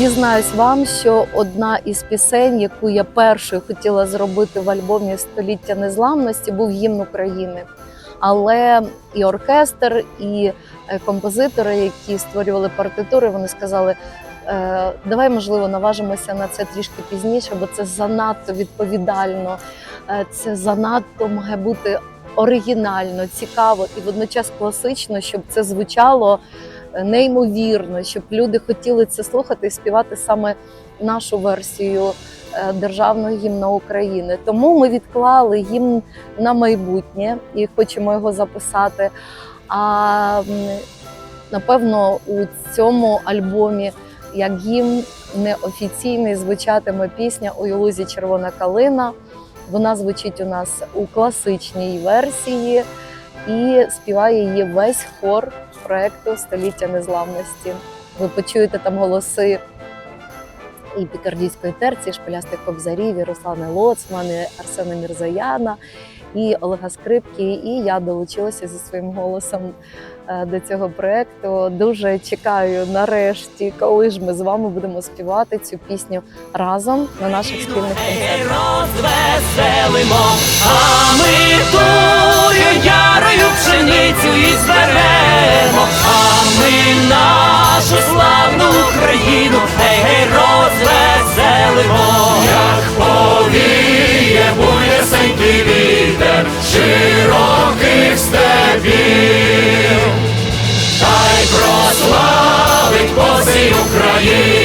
Зізнаюсь вам, що одна із пісень, яку я першою хотіла зробити в альбомі Століття незламності, був гімн України. Але і оркестр, і е, композитори, які створювали партитури, вони сказали: «Е, давай, можливо, наважимося на це трішки пізніше, бо це занадто відповідально, е, це занадто має бути оригінально, цікаво і водночас класично, щоб це звучало неймовірно, щоб люди хотіли це слухати і співати саме нашу версію е, державного гімна України. Тому ми відклали гімн на майбутнє і хочемо його записати. А напевно, у цьому альбомі як гімн неофіційний звучатиме пісня у Юлузі Червона калина. Вона звучить у нас у класичній версії і співає її весь хор проекту Століття незламності. Ви почуєте там голоси і пікардійської терції, шпилястих кобзарів, і Руслани Лоцман, і Арсена Мірзаяна, і Олега Скрипки. І я долучилася зі своїм голосом е, до цього проекту. Дуже чекаю нарешті, коли ж ми з вами будемо співати цю пісню разом на наших спільних концертах. розвеселимо, а ми тую ярою пшеницю і зберемо, нашу славну Україну, гей, гей, розвеселимо, як повіє буєсенький вітер широких степів, та й прославить по всій Україні